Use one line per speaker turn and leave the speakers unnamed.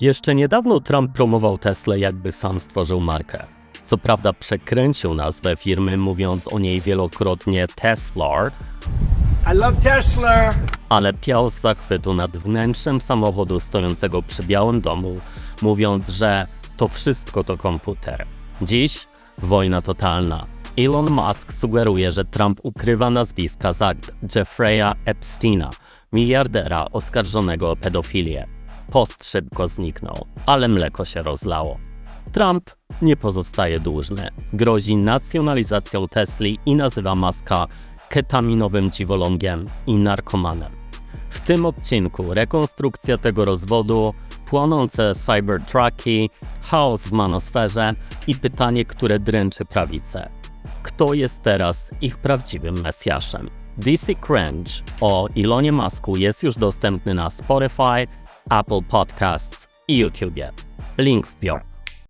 Jeszcze niedawno Trump promował Tesla jakby sam stworzył markę. Co prawda przekręcił nazwę firmy, mówiąc o niej wielokrotnie Tesla,
I love Tesla.
ale piał z zachwytu nad wnętrzem samochodu stojącego przy Białym Domu, mówiąc, że to wszystko to komputer. Dziś wojna totalna. Elon Musk sugeruje, że Trump ukrywa nazwiska z akt Jeffrey'a Epsteina, miliardera oskarżonego o pedofilię. Post szybko zniknął, ale mleko się rozlało. Trump nie pozostaje dłużny. Grozi nacjonalizacją Tesli i nazywa Muska ketaminowym dziwolągiem i narkomanem. W tym odcinku rekonstrukcja tego rozwodu, płonące cybertrucki, chaos w manosferze i pytanie, które dręczy prawicę. Kto jest teraz ich prawdziwym mesjaszem? DC Cringe o Elonie Musku jest już dostępny na Spotify, Apple Podcasts i YouTube. Link w bio.